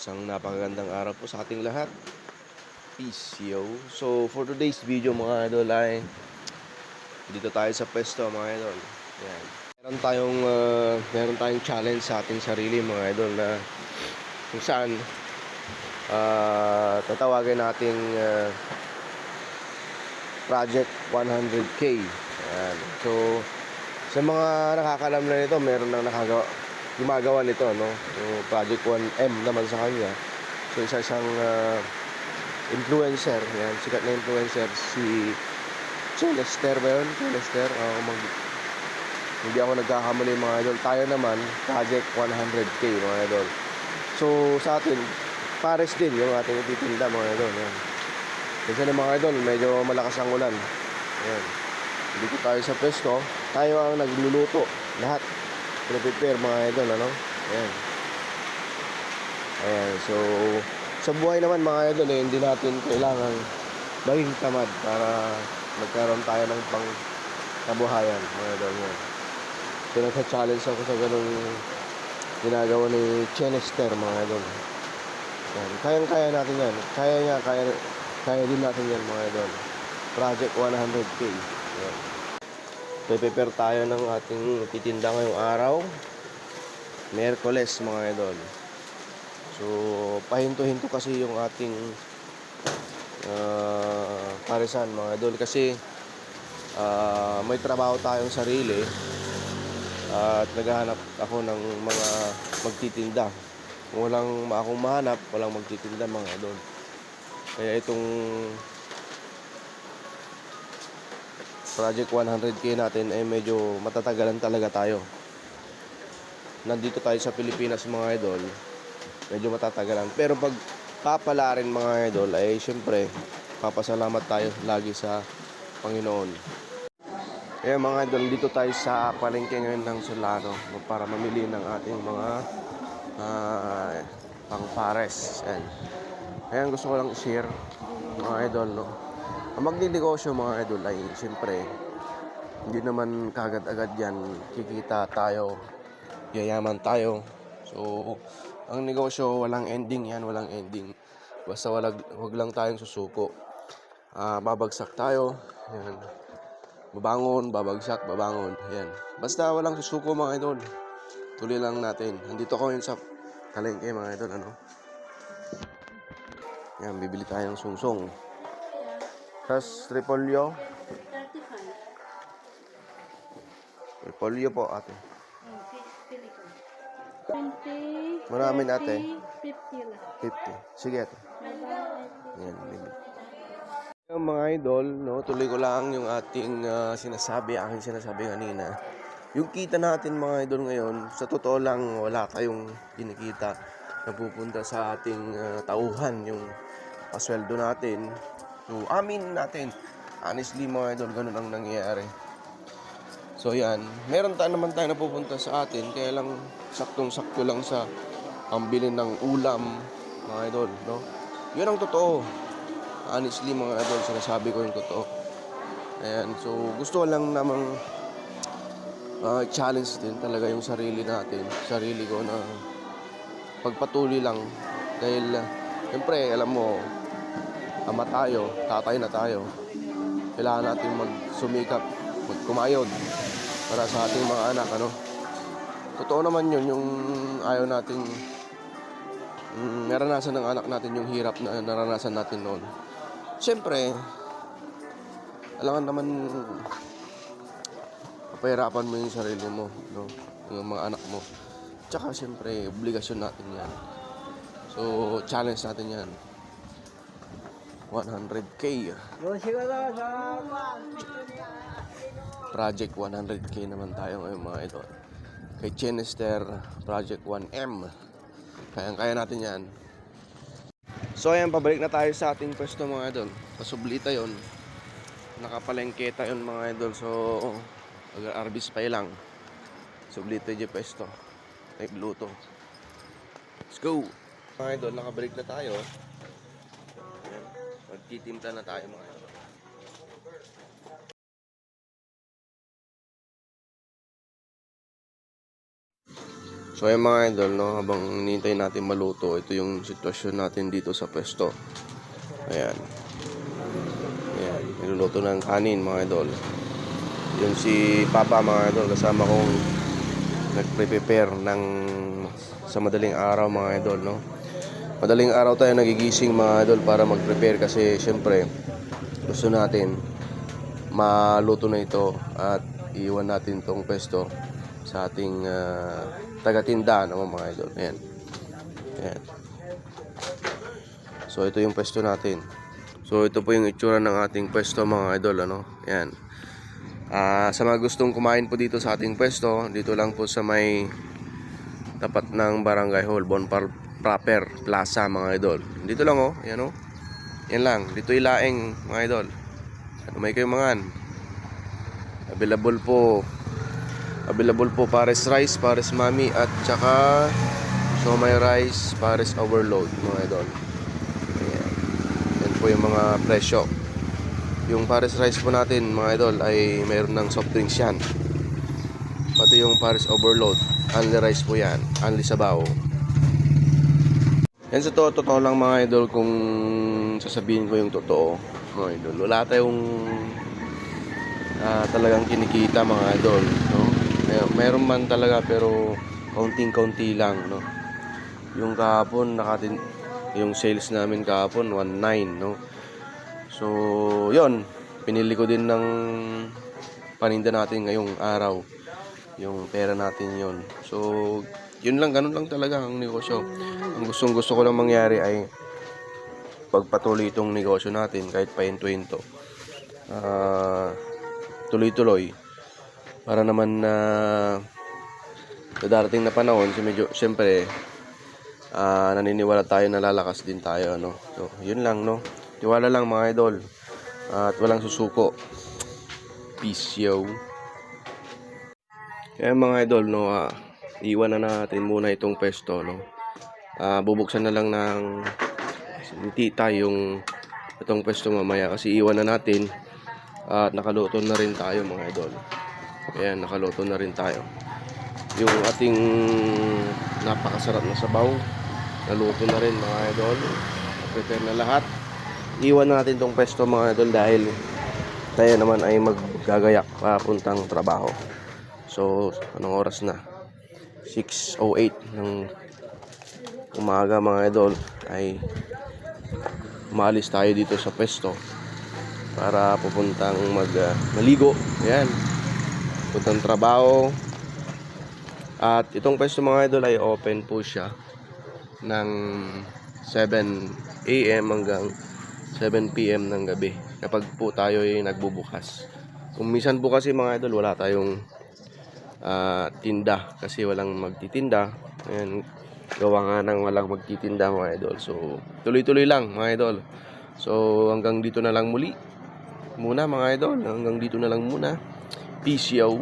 Isang napakagandang araw po sa ating lahat. Peace, yo. So, for today's video mga idol ay dito tayo sa pwesto mga idol. Yan. Meron tayong uh, meron tayong challenge sa ating sarili mga idol na kung saan uh, tatawagin nating uh, Project 100K. Yan. So, sa mga nakakalam na nito, meron nang nakagawa gumagawa nito, no? So, Project 1M naman sa kanya. So, isa siyang uh, influencer. Yan, sikat na influencer. Si Chelester ba yun? Chelester? Uh, mag, hindi ako nagkakamali mga idol. Tayo naman, Project 100K mga idol. So, sa atin, pares din yung ating ititinda mga idol. Yan. Kasi na mga idol, medyo malakas ang ulan. Ayan. Dito tayo sa pwesto. Tayo ang nagluluto. Lahat. Prepare mga idol, ano? Ayan. Ayan. So, sa buhay naman mga idol, eh, hindi natin kailangan maging tamad para magkaroon tayo ng pang kabuhayan mga idol. Yan. So, nasa-challenge ako sa ganung ginagawa ni Chenester mga idol. Yan. Kayang-kaya natin yan. Kaya niya, kaya, kaya din natin yan mga idol. Project 100K. Yan. Prepare tayo ng ating titinda ngayong araw. Merkoles mga idol. So, pahinto-hinto kasi yung ating uh, parisan mga idol. Kasi uh, may trabaho tayong sarili at naghahanap ako ng mga magtitinda. Kung walang akong mahanap, walang magtitinda mga idol. Kaya itong Project 100K natin ay medyo matatagalan talaga tayo. Nandito tayo sa Pilipinas mga idol, medyo matatagalan. Pero pag papala rin mga idol ay syempre papasalamat tayo lagi sa Panginoon. Kaya mga idol, dito tayo sa palengke ngayon ng Solano para mamili ng ating mga uh, pang-pares. Yan. Ayan, gusto ko lang i-share mga idol, no? Ang magninegosyo mga idol ay siyempre hindi naman kagad-agad yan kikita tayo, yayaman tayo. So, ang negosyo walang ending yan, walang ending. Basta walag, wag lang tayong susuko. Ah, babagsak tayo. Yan. Babangon, babagsak, babangon. Yan. Basta walang susuko mga idol. Tuloy lang natin. Nandito ako yun sa kalengke mga idol, ano? Yan, bibili tayo ng sungsong. Tapos, repolyo. 35. Repolyo po, ate. Okay, pili ko. 20. Marami ate. 50 lang. 50. Sige, ate. Yan. Yung mga idol, no, tuloy ko lang yung ating ah, sinasabi, aking sinasabi kanina. Yung kita natin mga idol ngayon, sa totoo lang wala tayong kinikita na pupunta sa ating ah, tauhan, yung pasweldo natin. So, amin natin. Honestly mga idol, ganun ang nangyayari. So yan, meron tayo naman tayo napupunta sa atin, kaya lang saktong-sakto lang sa pambili ng ulam, mga idol, no? Yun ang totoo. Honestly, mga idol, sinasabi ko yung totoo. Ayan, so gusto lang namang uh, challenge din talaga yung sarili natin, sarili ko na pagpatuloy lang. Dahil, uh, siyempre, alam mo, ama tayo, tatay na tayo. Kailangan natin magsumikap, magkumayod para sa ating mga anak, ano. Totoo naman yun, yung ayaw nating mm, naranasan ng anak natin yung hirap na naranasan natin noon. Siyempre, alam naman papahirapan mo yung sarili mo, no? Yung mga anak mo. Tsaka siyempre, obligasyon natin yan. So, challenge natin yan. 100k. Project 100k naman tayo ngayon mga idol. Kay Chenester, Project 1M. Kayang-kaya natin yan. So ayan, pabalik na tayo sa ating pwesto mga idol. Pasublita yon Nakapalengketa yon mga idol. So, mag-arbis pa lang. Sublita yung pwesto. May bluto. Let's go! Mga idol, nakabalik na tayo. Ayan. Magtitimta na tayo mga idol. So ayan mga idol, no, habang hinihintay natin maluto, ito yung sitwasyon natin dito sa pwesto. Ayan. Ayan, niluluto ng kanin mga idol. Yun si Papa mga idol, kasama kong nagpre-prepare ng sa madaling araw mga idol, no. Madaling araw tayo nagigising mga idol para mag-prepare kasi syempre gusto natin maluto na ito at iwan natin tong pwesto sa ating ah, taga-tinda no, mga idol. Ayan. Ayan. So ito yung pwesto natin. So ito po yung itsura ng ating pwesto mga idol ano. Ayan. Ah, sa mga gustong kumain po dito sa ating pwesto, dito lang po sa may tapat ng Barangay Hall, Bonpar Proper Plaza mga idol. Dito lang oh, ayan oh. Yan lang, dito ilaeng mga idol. Ano may kayo mangan? Available po Available po pares rice, pares mami at saka siomay rice, pares overload mga idol. Ayan. Yan po yung mga presyo. Yung pares rice po natin mga idol ay mayroon ng soft drinks yan. Pati yung pares overload, only rice po yan, only sabaw. Yan sa to, totoo lang mga idol kung sasabihin ko yung totoo mga idol. Wala tayong ah, talagang kinikita mga idol, no? May- Meron man talaga pero kaunting-kaunti lang, no? Yung kahapon nakatin yung sales namin kahapon 19, no? So, yon pinili ko din ng paninda natin ngayong araw. Yung pera natin yon So, yun lang, ganun lang talaga ang negosyo. Ang gustong gusto ko lang mangyari ay pagpatuloy itong negosyo natin kahit pahinto-hinto. Ah, tuloy-tuloy. Para naman na sa darating na panahon si medyo syempre ah, naniniwala tayo na lalakas din tayo ano. So yun lang no? Tiwala lang mga idol. At walang susuko. Peace yo kaya mga idol no ah, iwan na natin muna itong pesto no? Ah, bubuksan na lang ng tita yung itong pwesto mamaya kasi iwan na natin at nakaluto na rin tayo mga idol. Ayan nakaluto na rin tayo. Yung ating napakasarap na sabaw naluto na rin mga idol. Prepare na lahat. Iwan na natin tong pwesto mga idol dahil tayo naman ay maggagayak papuntang trabaho so anong oras na 6.08 ng umaga mga idol ay umalis tayo dito sa pwesto para pupuntang mag ah, maligo ayan pupuntang trabaho at itong pwesto mga idol ay open po siya ng 7 a.m. hanggang 7 p.m. ng gabi kapag po tayo ay nagbubukas kung minsan po kasi mga idol wala tayong ah, tinda kasi walang magtitinda. Ayan gawa nga ng walang magtitinda mga idol. So tuloy-tuloy lang mga idol. So hanggang dito na lang muli muna mga idol. Hanggang dito na lang muna. Peace yo